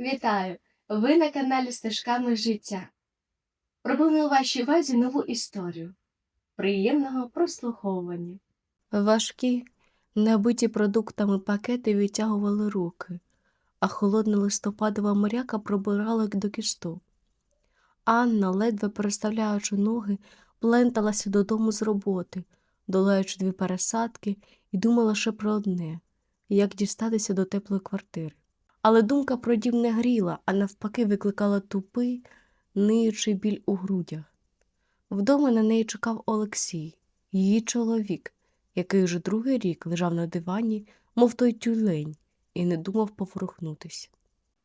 Вітаю! Ви на каналі Стежками життя. Пропоную вашій увазі нову історію. Приємного прослуховування. Важкі, набиті продуктами пакети відтягували руки, а холодна листопадова моряка пробирала до кісток. Анна, ледве переставляючи ноги, пленталася додому з роботи, долаючи дві пересадки, і думала ще про одне як дістатися до теплої квартири. Але думка про дім не гріла, а навпаки викликала тупий, ниючий біль у грудях. Вдома на неї чекав Олексій, її чоловік, який вже другий рік лежав на дивані, мов той тюлень, і не думав поворухнутися.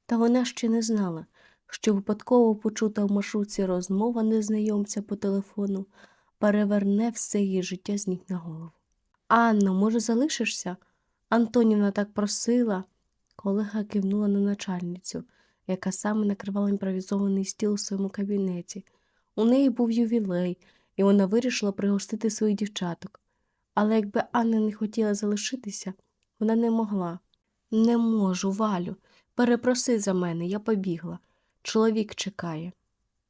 Та вона ще не знала, що випадково почута в маршрутці розмова незнайомця по телефону переверне все її життя з ніг на голову. Анно, може, залишишся? Антонівна так просила. Колега кивнула на начальницю, яка саме накривала імпровізований стіл у своєму кабінеті. У неї був ювілей, і вона вирішила пригостити своїх дівчаток. Але якби Анна не хотіла залишитися, вона не могла. Не можу, Валю, перепроси за мене, я побігла. Чоловік чекає,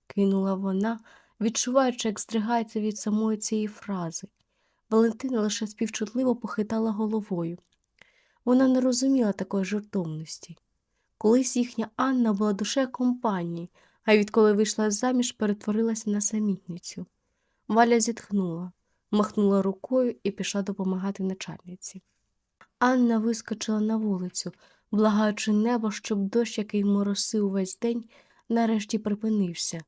кинула вона, відчуваючи, як здригається від самої цієї фрази. Валентина лише співчутливо похитала головою. Вона не розуміла такої жертовності. Колись їхня Анна була душею компанії, а відколи вийшла заміж, перетворилася на самітницю. Валя зітхнула, махнула рукою і пішла допомагати начальниці. Анна вискочила на вулицю, благаючи небо, щоб дощ, який моросив увесь день, нарешті припинився.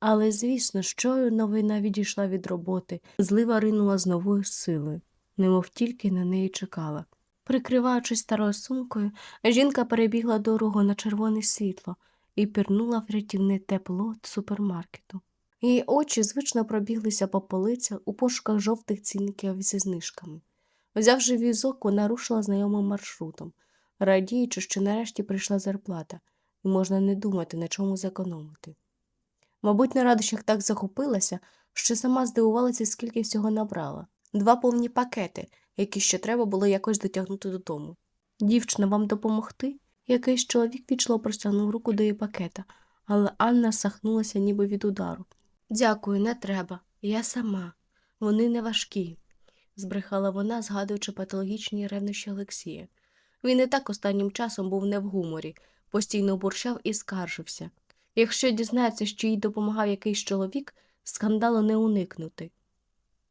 Але, звісно, щою новина відійшла від роботи, злива ринула з новою силою, немов тільки на неї чекала. Прикриваючись старою сумкою, жінка перебігла дорогу на червоне світло і пірнула в рятівне тепло супермаркету. Її очі звично пробіглися по полицях у пошуках жовтих цінників зі знижками. Взявши візок, вона рушила знайомим маршрутом, радіючи, що нарешті прийшла зарплата, і можна не думати, на чому зекономити. Мабуть, на радощах так захопилася, що сама здивувалася, скільки всього набрала. Два повні пакети, які ще треба було якось дотягнути додому. Дівчина, вам допомогти? Якийсь чоловік вічливо простягнув руку до її пакета, але Анна сахнулася ніби від удару. Дякую, не треба. Я сама. Вони не важкі, збрехала вона, згадуючи патологічні ревнощі Олексія. Він і так останнім часом був не в гуморі, постійно бурчав і скаржився. Якщо дізнається, що їй допомагав якийсь чоловік, скандалу не уникнути.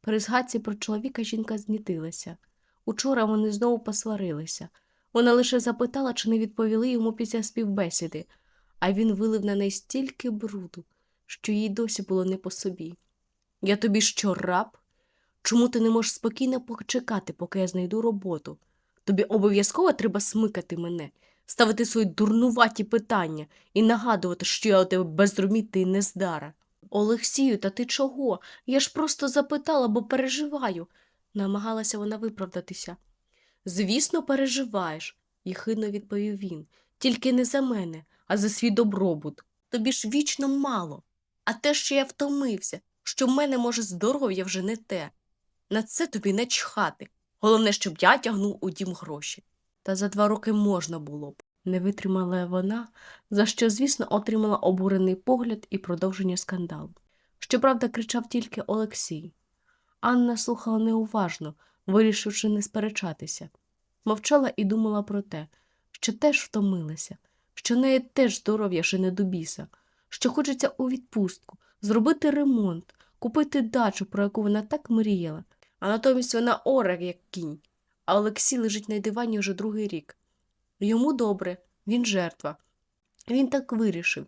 При згадці про чоловіка жінка знітилася. Учора вони знову посварилися. Вона лише запитала, чи не відповіли йому після співбесіди, а він вилив на неї стільки бруду, що їй досі було не по собі. Я тобі що, раб? Чому ти не можеш спокійно почекати, поки я знайду роботу? Тобі обов'язково треба смикати мене, ставити свої дурнуваті питання і нагадувати, що я у тебе безромітний нездара. Олексію, та ти чого? Я ж просто запитала, бо переживаю, намагалася вона виправдатися. Звісно, переживаєш, єхидно відповів він. Тільки не за мене, а за свій добробут. Тобі ж вічно мало. А те, що я втомився, що в мене, може, здоров'я вже не те. На це тобі не чхати. Головне, щоб я тягнув у дім гроші. Та за два роки можна було б. Не витримала вона, за що, звісно, отримала обурений погляд і продовження скандалу. Щоправда, кричав тільки Олексій. Анна слухала неуважно, вирішивши не сперечатися. Мовчала і думала про те, що теж втомилася, що неї теж здоров'я ще не до біса, що хочеться у відпустку, зробити ремонт, купити дачу, про яку вона так мріяла, а натомість вона оре, як кінь, а Олексій лежить на дивані вже другий рік. Йому добре, він жертва. Він так вирішив.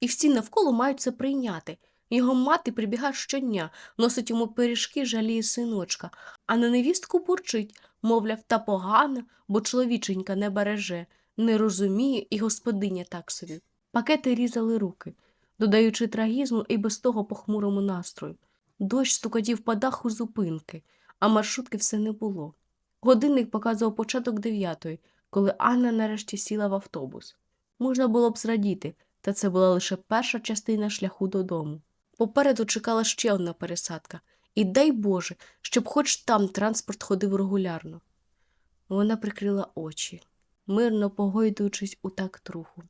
І всі навколо мають це прийняти. Його мати прибігає щодня, носить йому пиріжки, жаліє синочка, а на невістку бурчить, мовляв, та погана, бо чоловіченька не береже, не розуміє і господиня так собі. Пакети різали руки, додаючи трагізму і без того похмурому настрою. Дощ стукотів по даху зупинки, а маршрутки все не було. Годинник показував початок дев'ятої, коли Анна нарешті сіла в автобус. Можна було б зрадіти, та це була лише перша частина шляху додому. Попереду чекала ще одна пересадка, і дай Боже, щоб хоч там транспорт ходив регулярно. Вона прикрила очі, мирно погойдуючись у такт руху.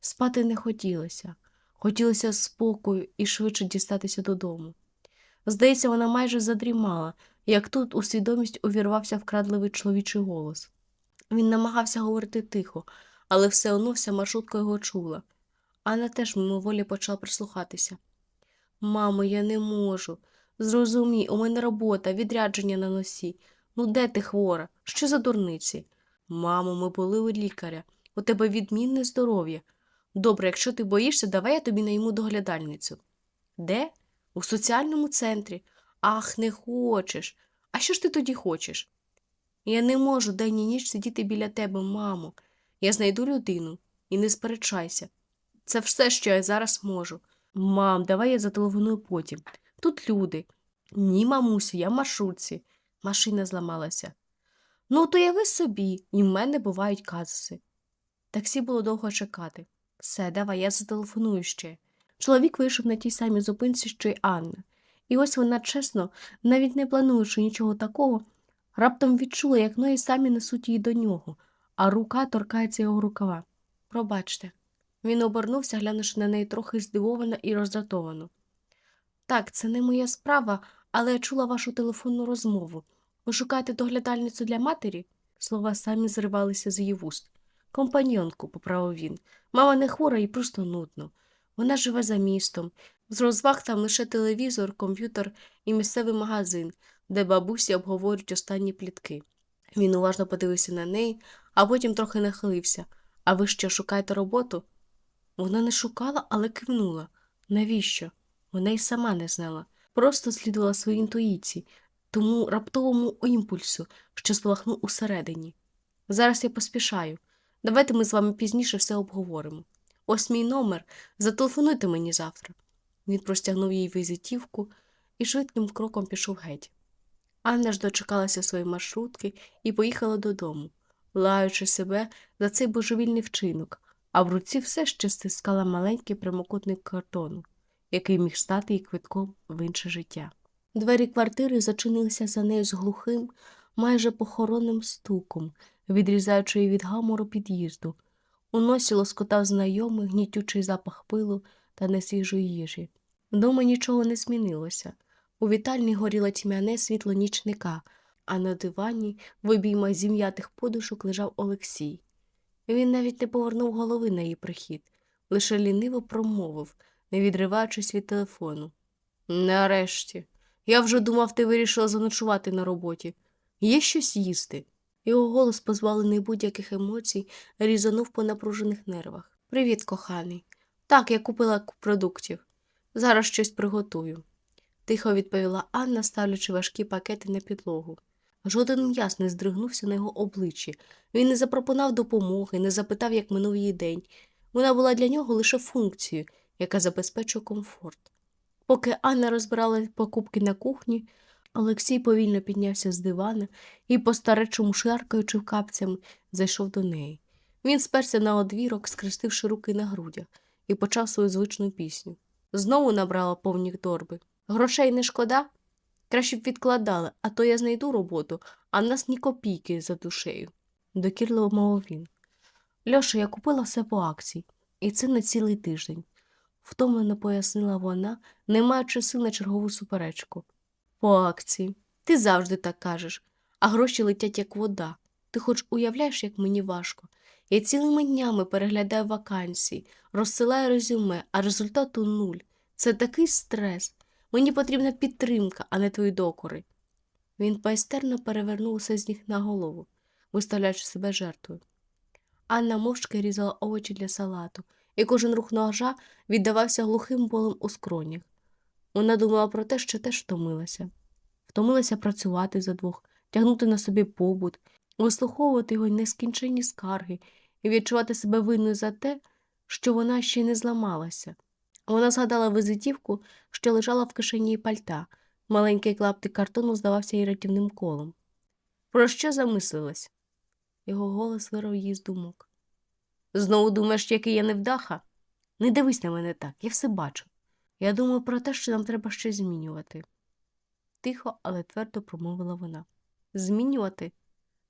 Спати не хотілося. Хотілося спокою і швидше дістатися додому. Здається, вона майже задрімала, як тут у свідомість увірвався вкрадливий чоловічий голос. Він намагався говорити тихо, але все одно вся маршрутка його чула. Анна теж мимоволі почала прислухатися. Мамо, я не можу. Зрозумій, у мене робота, відрядження на носі. Ну де ти хвора? Що за дурниці? Мамо, ми були у лікаря. У тебе відмінне здоров'я. Добре, якщо ти боїшся, давай я тобі найму доглядальницю. Де? У соціальному центрі. Ах, не хочеш. А що ж ти тоді хочеш? Я не можу день і ніч сидіти біля тебе, мамо. Я знайду людину і не сперечайся. Це все, що я зараз можу. Мам, давай я зателефоную потім. Тут люди. Ні, мамусю, я в маршрутці. Машина зламалася. Ну, то яви собі, і в мене бувають казуси. Таксі було довго чекати. Все, давай, я зателефоную ще. Чоловік вийшов на тій самій зупинці, що й Анна. І ось вона, чесно, навіть не плануючи нічого такого, раптом відчула, як ноги самі несуть її до нього, а рука торкається його рукава. Пробачте. Він обернувся, глянувши на неї трохи здивовано і роздратовано. Так, це не моя справа, але я чула вашу телефонну розмову. Ви шукаєте доглядальницю для матері? Слова самі зривалися з її вуст. Компаньонку, поправив він. Мама не хвора і просто нудно. Вона живе за містом. З розваг там лише телевізор, комп'ютер і місцевий магазин, де бабусі обговорюють останні плітки. Він уважно подивився на неї, а потім трохи нахилився. А ви що, шукаєте роботу? Вона не шукала, але кивнула. Навіщо? Вона й сама не знала. Просто слідувала своїй інтуїції, тому раптовому імпульсу, що спалахнув усередині. Зараз я поспішаю. Давайте ми з вами пізніше все обговоримо. Ось мій номер, зателефонуйте мені завтра. Він простягнув їй візитівку і швидким кроком пішов геть. Анна ж дочекалася своєї маршрутки і поїхала додому, лаючи себе за цей божевільний вчинок, а в руці все ще стискала маленький прямокутник картону, який міг стати їй квитком в інше життя. Двері квартири зачинилися за нею з глухим, майже похоронним стуком, відрізаючи її від гамору під'їзду. У носі лоскотав знайомий гнітючий запах пилу та несвіжої їжі. Вдома нічого не змінилося. У вітальні горіло тьмяне світло нічника, а на дивані, в обіймах зім'ятих подушок, лежав Олексій. Він навіть не повернув голови на її прихід, лише ліниво промовив, не відриваючись від телефону. Нарешті. Я вже думав, ти вирішила заночувати на роботі. Є щось їсти. Його голос, позбавлений будь-яких емоцій, різанув по напружених нервах. Привіт, коханий. Так, я купила продуктів. Зараз щось приготую. Тихо відповіла Анна, ставлячи важкі пакети на підлогу. Жоден м'яс не здригнувся на його обличчі. Він не запропонував допомоги, не запитав, як минув її день. Вона була для нього лише функцією, яка забезпечує комфорт. Поки Анна розбирала покупки на кухні, Олексій повільно піднявся з дивана і, по старечому шаркаючи капцями, зайшов до неї. Він сперся на одвірок, скрестивши руки на грудях, і почав свою звичну пісню. Знову набрала повні торби. Грошей не шкода? Краще б відкладали, а то я знайду роботу, а в нас ні копійки за душею. Докірливо мовив він. Льоша, я купила все по акції, і це на цілий тиждень, втомлено пояснила вона, не маючи сил на чергову суперечку. По акції. Ти завжди так кажеш, а гроші летять як вода. Ти хоч уявляєш, як мені важко. Я цілими днями переглядаю вакансії, розсилаю резюме, а результату нуль. Це такий стрес. Мені потрібна підтримка, а не твої докори. Він майстерно перевернув усе з ніг на голову, виставляючи себе жертвою. Анна мовчки різала овочі для салату, і кожен рух ножа віддавався глухим болем у скронях. Вона думала про те, що теж втомилася. Втомилася працювати за двох, тягнути на собі побут, вислуховувати його нескінченні скарги і відчувати себе винною за те, що вона ще не зламалася. Вона згадала визитівку, що лежала в кишені пальта. Маленький клаптик картону здавався їй рятівним колом. Про що замислилась? Його голос вирвав її з думок. Знову думаєш, який я невдаха? Не дивись на мене так, я все бачу. Я думаю про те, що нам треба щось змінювати. Тихо, але твердо промовила вона. Змінювати?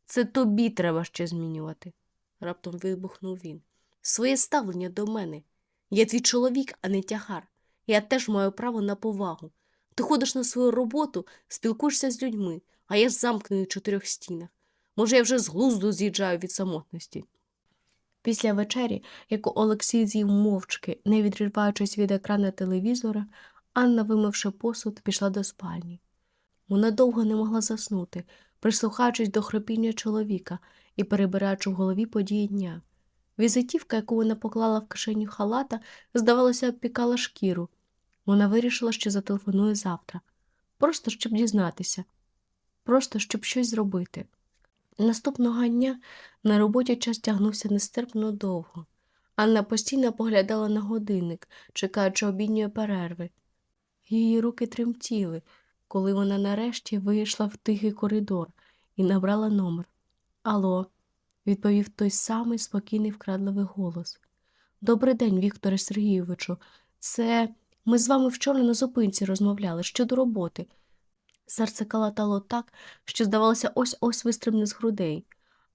Це тобі треба ще змінювати, раптом вибухнув він. своє ставлення до мене. Я твій чоловік, а не тягар. Я теж маю право на повагу. Ти ходиш на свою роботу, спілкуєшся з людьми, а я замкнений в чотирьох стінах. Може, я вже з глузду з'їжджаю від самотності. Після вечері, яку Олексій з'їв мовчки, не відриваючись від екрану телевізора, Анна, вимивши посуд, пішла до спальні. Вона довго не могла заснути, прислухаючись до хропіння чоловіка і перебираючи в голові події дня. Візитівка, яку вона поклала в кишеню халата, здавалося, обпікала шкіру. Вона вирішила, що зателефонує завтра, просто щоб дізнатися, просто щоб щось зробити. Наступного дня на роботі час тягнувся нестерпно довго. Анна постійно поглядала на годинник, чекаючи обідньої перерви. Її руки тремтіли, коли вона нарешті вийшла в тихий коридор і набрала номер. Алло, відповів той самий спокійний вкрадливий голос. Добрий день, Вікторе Сергійовичу. Це ми з вами вчора на зупинці розмовляли щодо роботи. Серце калатало так, що, здавалося, ось ось вистрибне з грудей.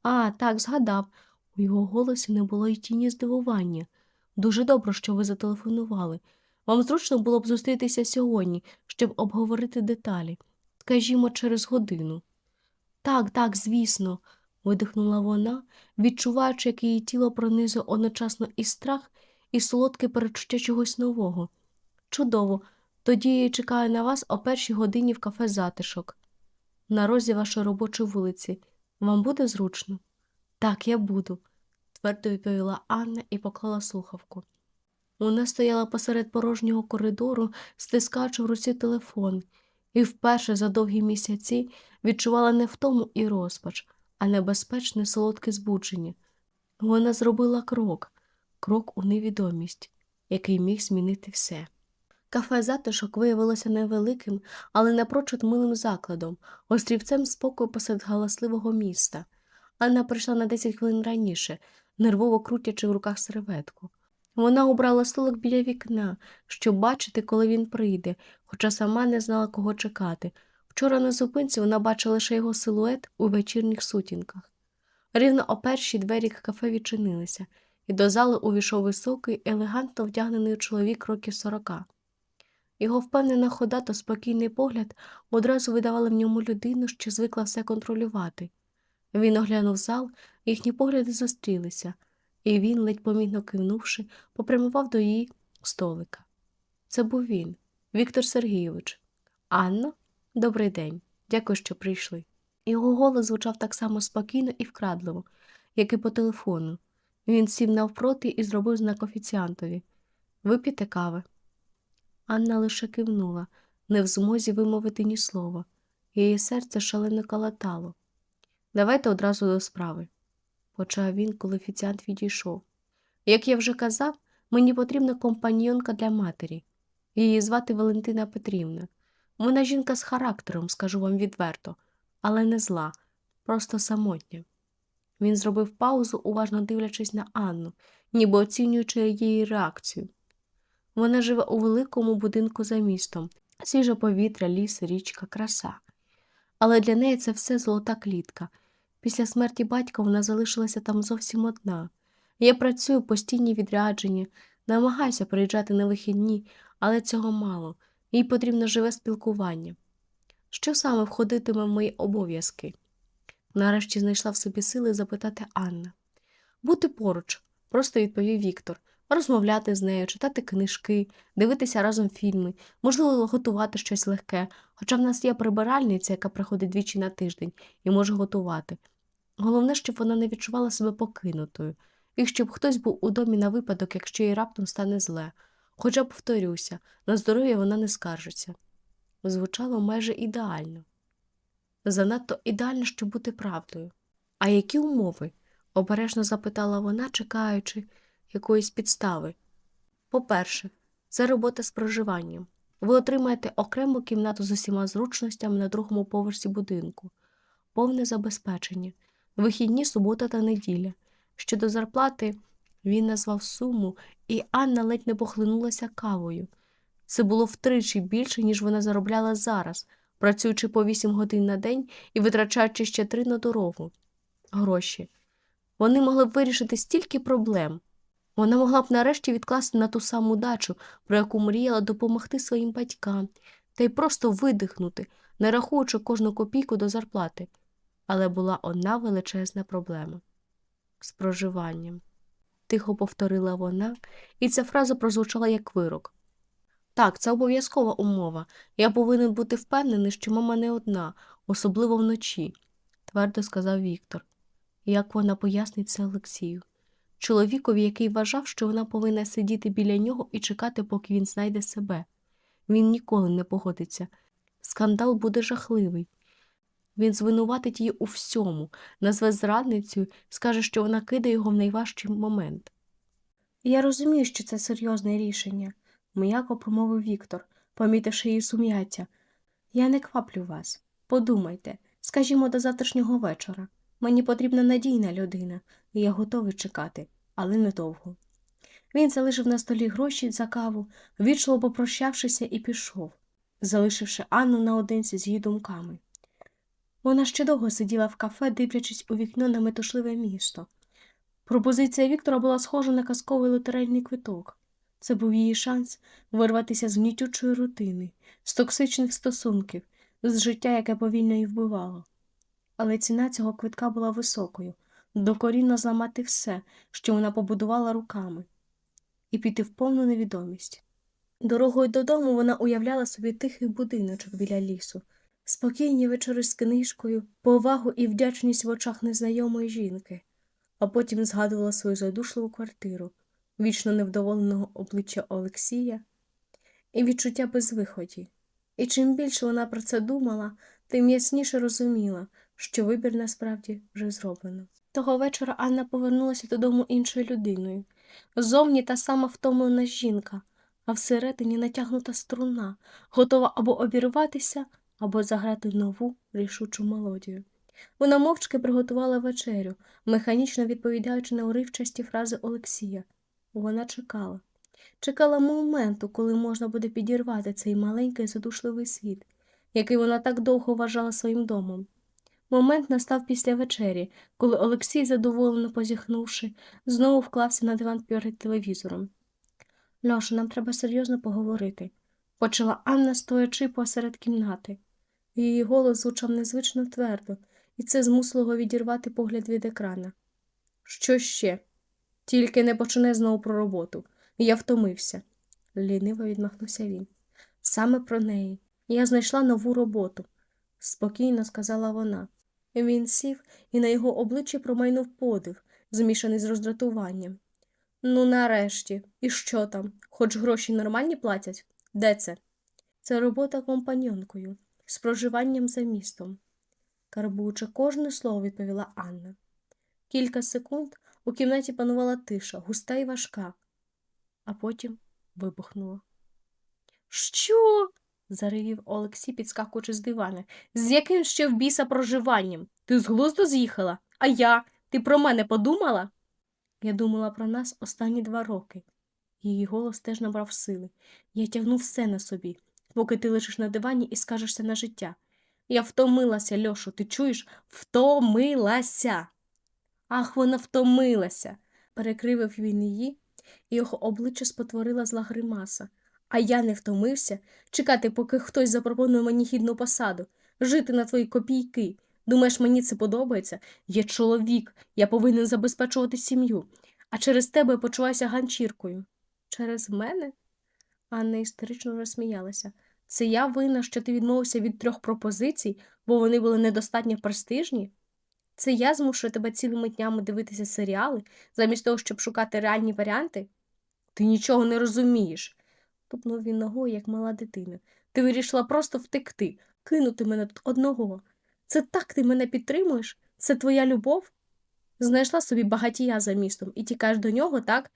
А, так, згадав. У його голосі не було й тіні здивування. Дуже добре, що ви зателефонували. Вам зручно було б зустрітися сьогодні, щоб обговорити деталі. Скажімо, через годину. Так, так, звісно, видихнула вона, відчуваючи, як її тіло пронизує одночасно і страх, і солодке перечуття чогось нового. Чудово, тоді я чекаю на вас о першій годині в кафе затишок. На розі вашої робочої вулиці. Вам буде зручно? Так, я буду, твердо відповіла Анна і поклала слухавку. Вона стояла посеред порожнього коридору, стискаючи в руці телефон, і вперше за довгі місяці відчувала не втому і розпач, а небезпечне солодке збудження. Вона зробила крок, крок у невідомість, який міг змінити все. Кафе затишок виявилося невеликим, але напрочуд милим закладом, острівцем спокою посеред галасливого міста. Анна прийшла на 10 хвилин раніше, нервово крутячи в руках серветку. Вона обрала столик біля вікна, щоб бачити, коли він прийде, хоча сама не знала, кого чекати. Вчора на зупинці вона бачила лише його силует у вечірніх сутінках. Рівно о першій двері кафе відчинилися, і до зали увійшов високий, елегантно вдягнений чоловік років сорока. Його впевнена хода та спокійний погляд одразу видавали в ньому людину, що звикла все контролювати. Він оглянув зал, їхні погляди зустрілися, і він, ледь помітно кивнувши, попрямував до її столика. Це був він, Віктор Сергійович. Анно, добрий день. Дякую, що прийшли. Його голос звучав так само спокійно і вкрадливо, як і по телефону. Він сів навпроти і зробив знак офіціантові. Вип'єте кави. Анна лише кивнула, не в змозі вимовити ні слова. Її серце шалено калатало. Давайте одразу до справи, почав він, коли офіціант відійшов. Як я вже казав, мені потрібна компаньйонка для матері. Її звати Валентина Петрівна. Вона жінка з характером, скажу вам відверто, але не зла, просто самотня. Він зробив паузу, уважно дивлячись на Анну, ніби оцінюючи її реакцію. Вона живе у великому будинку за містом, свіже повітря, ліс, річка, краса. Але для неї це все золота клітка. Після смерті батька вона залишилася там зовсім одна. Я працюю постійні відрядження, намагаюся приїжджати на вихідні, але цього мало, їй потрібно живе спілкування. Що саме входитиме в мої обов'язки? Нарешті знайшла в собі сили запитати Анна. Бути поруч, просто відповів Віктор розмовляти з нею, читати книжки, дивитися разом фільми, можливо, готувати щось легке, хоча в нас є прибиральниця, яка приходить двічі на тиждень і може готувати. Головне, щоб вона не відчувала себе покинутою, і щоб хтось був у домі на випадок, якщо їй раптом стане зле. Хоча, повторюся, на здоров'я вона не скаржиться. Звучало майже ідеально. Занадто ідеально, щоб бути правдою. А які умови? обережно запитала вона, чекаючи якоїсь підстави. По-перше, це робота з проживанням. Ви отримаєте окрему кімнату з усіма зручностями на другому поверсі будинку, повне забезпечення, вихідні субота та неділя. Щодо зарплати, він назвав суму, і Анна ледь не похлинулася кавою. Це було втричі більше, ніж вона заробляла зараз, працюючи по 8 годин на день і витрачаючи ще три на дорогу. Гроші. Вони могли б вирішити стільки проблем. Вона могла б нарешті відкласти на ту саму дачу, про яку мріяла допомогти своїм батькам, та й просто видихнути, не рахуючи кожну копійку до зарплати. Але була одна величезна проблема з проживанням. Тихо повторила вона, і ця фраза прозвучала як вирок. Так, це обов'язкова умова. Я повинен бути впевнений, що мама не одна, особливо вночі, твердо сказав Віктор. Як вона пояснить це Олексію? Чоловікові, який вважав, що вона повинна сидіти біля нього і чекати, поки він знайде себе. Він ніколи не погодиться. Скандал буде жахливий. Він звинуватить її у всьому, назве зрадницею, скаже, що вона кидає його в найважчий момент. Я розумію, що це серйозне рішення, м'яко промовив Віктор, помітивши її сум'яття. Я не кваплю вас. Подумайте, скажімо, до завтрашнього вечора. Мені потрібна надійна людина, і я готовий чекати, але недовго. Він залишив на столі гроші за каву, вічливо попрощавшися, і пішов, залишивши Анну наодинці з її думками. Вона ще довго сиділа в кафе, дивлячись у вікно на метушливе місто. Пропозиція Віктора була схожа на казковий лотерейний квиток. Це був її шанс вирватися з гнітючої рутини, з токсичних стосунків, з життя, яке повільно її вбивало. Але ціна цього квитка була високою докорінно зламати все, що вона побудувала руками, і піти в повну невідомість. Дорогою додому вона уявляла собі тихий будиночок біля лісу, спокійні вечори з книжкою, повагу і вдячність в очах незнайомої жінки, а потім згадувала свою задушливу квартиру, вічно невдоволеного обличчя Олексія і відчуття безвиході. І чим більше вона про це думала, тим ясніше розуміла, що вибір насправді вже зроблено. Того вечора Анна повернулася додому іншою людиною. Зовні та сама втомлена жінка, а всередині натягнута струна, готова або обірватися, або заграти нову рішучу мелодію. Вона мовчки приготувала вечерю, механічно відповідаючи на уривчасті фрази Олексія. Вона чекала. Чекала моменту, коли можна буде підірвати цей маленький задушливий світ, який вона так довго вважала своїм домом. Момент настав після вечері, коли Олексій, задоволено позіхнувши, знову вклався на диван перед телевізором. Льоша, нам треба серйозно поговорити, почала Анна, стоячи посеред кімнати. Її голос звучав незвично твердо, і це змусило відірвати погляд від екрана. Що ще? Тільки не почне знову про роботу. Я втомився, ліниво відмахнувся він. Саме про неї. Я знайшла нову роботу, спокійно сказала вона. Він сів, і на його обличчі промайнув подив, змішаний з роздратуванням. Ну, нарешті, і що там? Хоч гроші нормальні платять? Де це? Це робота компаньонкою, з проживанням за містом. Карбуючи кожне слово, відповіла Анна. Кілька секунд у кімнаті панувала тиша, густа і важка, а потім вибухнула. Що? заревів Олексій, підскакуючи з дивана. З яким ще в біса проживанням? Ти з глузду з'їхала? А я? Ти про мене подумала? Я думала про нас останні два роки. Її голос теж набрав сили. Я тягну все на собі, поки ти лежиш на дивані і скажешся на життя. Я втомилася, Льошу, ти чуєш? Втомилася. Ах, вона втомилася. Перекривив він її, і його обличчя спотворила зла гримаса. А я не втомився чекати, поки хтось запропонує мені гідну посаду, жити на твої копійки. Думаєш, мені це подобається? Я чоловік, я повинен забезпечувати сім'ю, а через тебе почуваюся ганчіркою. Через мене? Анна істерично розсміялася. Це я винна, що ти відмовився від трьох пропозицій, бо вони були недостатньо престижні? Це я змушую тебе цілими днями дивитися серіали, замість того, щоб шукати реальні варіанти? Ти нічого не розумієш тупнув він ногою, як мала дитина. Ти вирішила просто втекти, кинути мене тут одного. Це так ти мене підтримуєш? Це твоя любов? Знайшла собі багатія за містом і тікаєш до нього, так?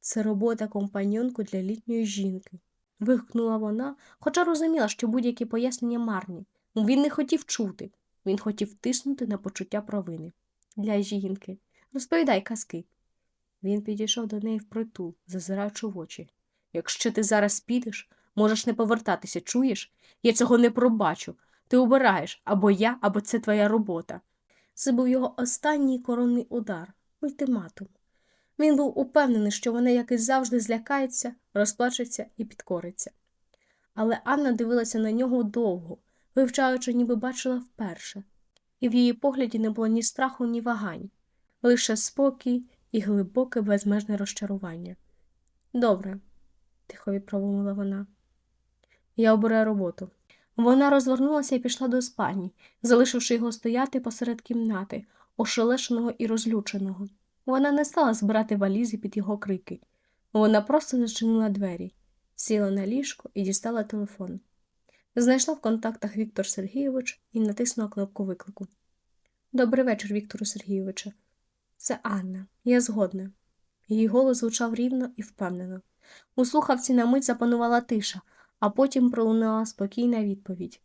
Це робота компаньонку для літньої жінки. Вигукнула вона, хоча розуміла, що будь-які пояснення марні. Він не хотів чути, він хотів тиснути на почуття провини. Для жінки. Розповідай казки. Він підійшов до неї впритул, зазираючи в очі. Якщо ти зараз підеш, можеш не повертатися, чуєш? Я цього не пробачу. Ти обираєш або я, або це твоя робота. Це був його останній коронний удар, ультиматум. Він був упевнений, що вона, як і завжди, злякається, розплачеться і підкориться. Але Анна дивилася на нього довго, вивчаючи, ніби бачила вперше, і в її погляді не було ні страху, ні вагань, лише спокій і глибоке безмежне розчарування. Добре, тихо відпромовила вона. Я обираю роботу. Вона розвернулася і пішла до спальні, залишивши його стояти посеред кімнати, ошелешеного і розлюченого. Вона не стала збирати валізи під його крики. Вона просто зачинила двері, сіла на ліжко і дістала телефон. Знайшла в контактах Віктор Сергійович і натиснула кнопку виклику. Добрий вечір, Віктору Сергійовичу. Це Анна. Я згодна. Її голос звучав рівно і впевнено. У слухавці на мить запанувала тиша, а потім пролунала спокійна відповідь.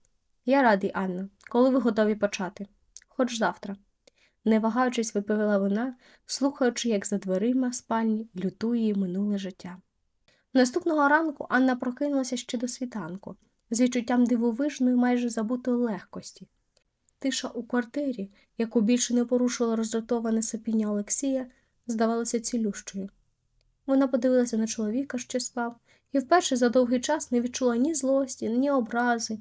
Я радий, Анна. Коли ви готові почати? Хоч завтра. Не вагаючись, виповіла вона, слухаючи, як за дверима спальні лютує минуле життя. Наступного ранку Анна прокинулася ще до світанку, з відчуттям дивовижної, майже забутої легкості. Тиша у квартирі, яку більше не порушувало роздратоване сопіння Олексія, здавалася цілющою. Вона подивилася на чоловіка, що спав, і вперше за довгий час не відчула ні злості, ні образи,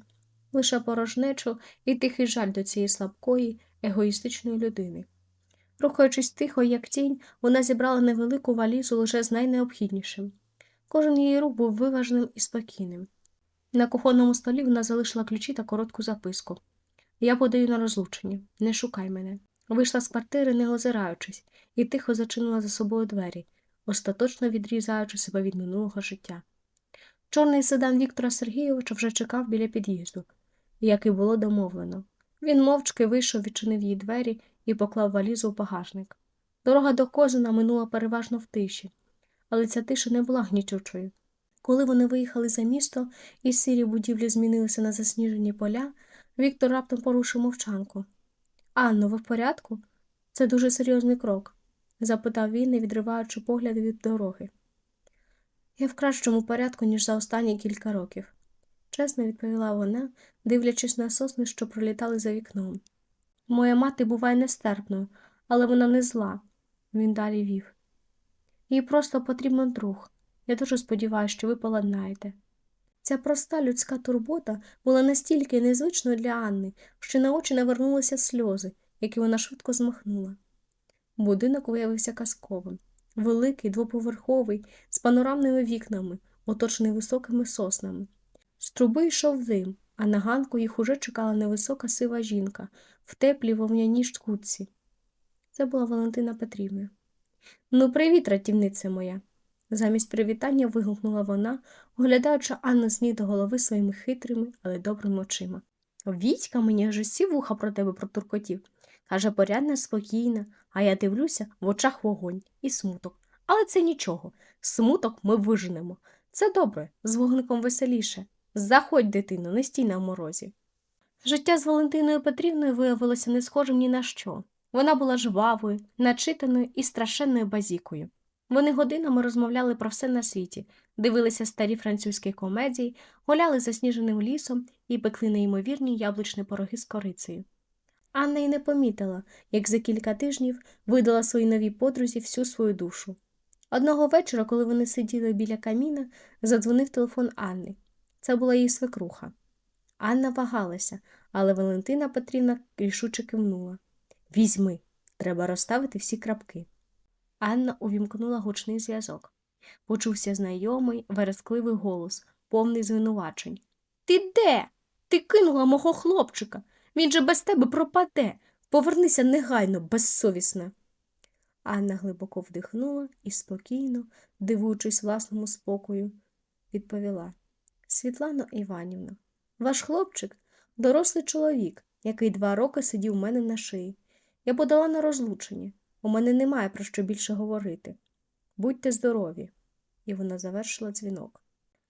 лише порожнечу і тихий жаль до цієї слабкої, егоїстичної людини. Рухаючись тихо, як тінь, вона зібрала невелику валізу лише з найнеобхіднішим. Кожен її рух був виваженим і спокійним. На кухонному столі вона залишила ключі та коротку записку. Я подаю на розлучення, не шукай мене. Вийшла з квартири, не озираючись, і тихо зачинила за собою двері, остаточно відрізаючи себе від минулого життя. Чорний седан Віктора Сергійовича вже чекав біля під'їзду, як і було домовлено. Він мовчки вийшов, відчинив їй двері і поклав валізу в багажник. Дорога до Козина минула переважно в тиші, але ця тиша не була гнітючою. Коли вони виїхали за місто і сірі будівлі змінилися на засніжені поля, Віктор раптом порушив мовчанку. Анно, ви в порядку? Це дуже серйозний крок, запитав він, не відриваючи погляди від дороги. Я в кращому порядку, ніж за останні кілька років, чесно відповіла вона, дивлячись на сосни, що пролітали за вікном. Моя мати буває нестерпною, але вона не зла, він далі вів. Їй просто потрібен друг. Я дуже сподіваюся, що ви поладнаєте. Ця проста людська турбота була настільки незвичною для Анни, що на очі навернулися сльози, які вона швидко змахнула. Будинок виявився казковим, великий, двоповерховий, з панорамними вікнами, оточений високими соснами. З труби йшов дим, а на ганку їх уже чекала невисока сива жінка в теплій вовняній шкутці. Це була Валентина Петрівна. Ну, привіт, рятівниця моя. Замість привітання вигукнула вона, оглядаючи Анну з ніг до голови своїми хитрими, але добрими очима. Вітька мені аж усі вуха про тебе протуркотів. Каже, порядна, спокійна, а я дивлюся в очах вогонь і смуток. Але це нічого. Смуток ми виженемо. Це добре, з вогником веселіше. Заходь, дитино, не стій на морозі. Життя з Валентиною Петрівною виявилося не схожим ні на що. Вона була жвавою, начитаною і страшенною базікою. Вони годинами розмовляли про все на світі, дивилися старі французькі комедії, гуляли засніженим лісом і пекли неймовірні яблучні пороги з корицею. Анна й не помітила, як за кілька тижнів видала своїй новій подрузі всю свою душу. Одного вечора, коли вони сиділи біля каміна, задзвонив телефон Анни. Це була її свекруха. Анна вагалася, але Валентина Петрівна рішуче кивнула. Візьми, треба розставити всі крапки. Анна увімкнула гучний зв'язок. Почувся знайомий, верескливий голос, повний звинувачень. Ти де? Ти кинула мого хлопчика. Він же без тебе пропаде. Повернися негайно, безсовісна. Анна глибоко вдихнула і спокійно, дивуючись власному спокою, відповіла Світлано Іванівна, ваш хлопчик дорослий чоловік, який два роки сидів у мене на шиї. Я подала на розлучення. У мене немає про що більше говорити. Будьте здорові. І вона завершила дзвінок.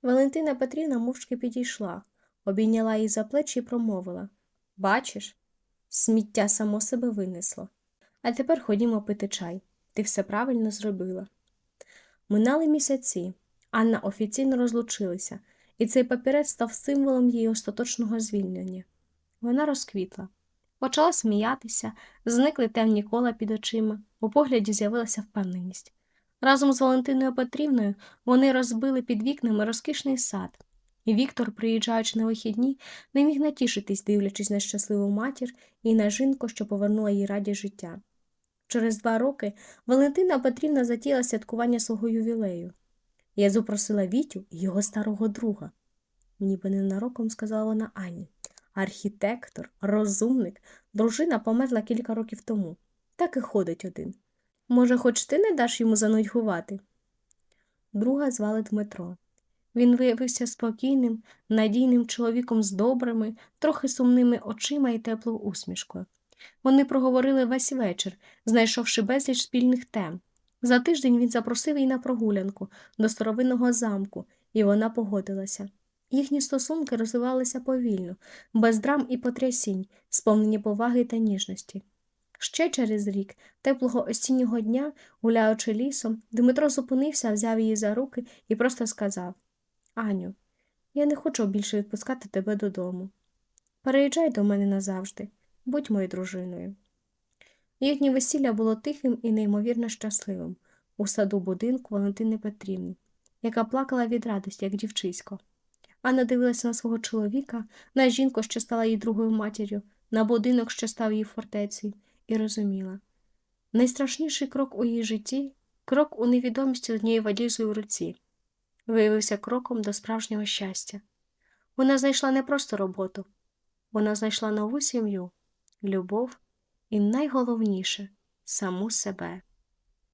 Валентина Петрівна мовчки підійшла, обійняла її за плечі і промовила Бачиш, сміття само себе винесло. А тепер ходімо пити чай. Ти все правильно зробила. Минали місяці. Анна офіційно розлучилася, і цей папірець став символом її остаточного звільнення. Вона розквітла. Почала сміятися, зникли темні кола під очима, у погляді з'явилася впевненість. Разом з Валентиною Петрівною вони розбили під вікнами розкішний сад. І Віктор, приїжджаючи на вихідні, не міг натішитись, дивлячись на щасливу матір і на жінку, що повернула їй радість життя. Через два роки Валентина Петрівна затіяла святкування свого ювілею. Я запросила Вітю і його старого друга. Ніби ненароком сказала вона Ані. Архітектор, розумник, дружина померла кілька років тому. Так і ходить один. Може, хоч ти не даш йому занудьгувати? Друга звали Дмитро. Він виявився спокійним, надійним чоловіком з добрими, трохи сумними очима і теплою усмішкою. Вони проговорили весь вечір, знайшовши безліч спільних тем. За тиждень він запросив її на прогулянку до старовинного замку, і вона погодилася. Їхні стосунки розвивалися повільно, без драм і потрясінь, сповнені поваги та ніжності. Ще через рік, теплого осіннього дня, гуляючи лісом, Дмитро зупинився, взяв її за руки і просто сказав Аню, я не хочу більше відпускати тебе додому. Переїжджай до мене назавжди, будь моєю дружиною. Їхнє весілля було тихим і неймовірно щасливим у саду будинку Валентини Петрівни, яка плакала від радості, як дівчисько. Анна дивилася на свого чоловіка, на жінку, що стала їй другою матір'ю, на будинок, що став її фортецею, і розуміла. Найстрашніший крок у її житті крок у невідомість з однією валізою в руці, виявився кроком до справжнього щастя. Вона знайшла не просто роботу, вона знайшла нову сім'ю, любов і найголовніше саму себе.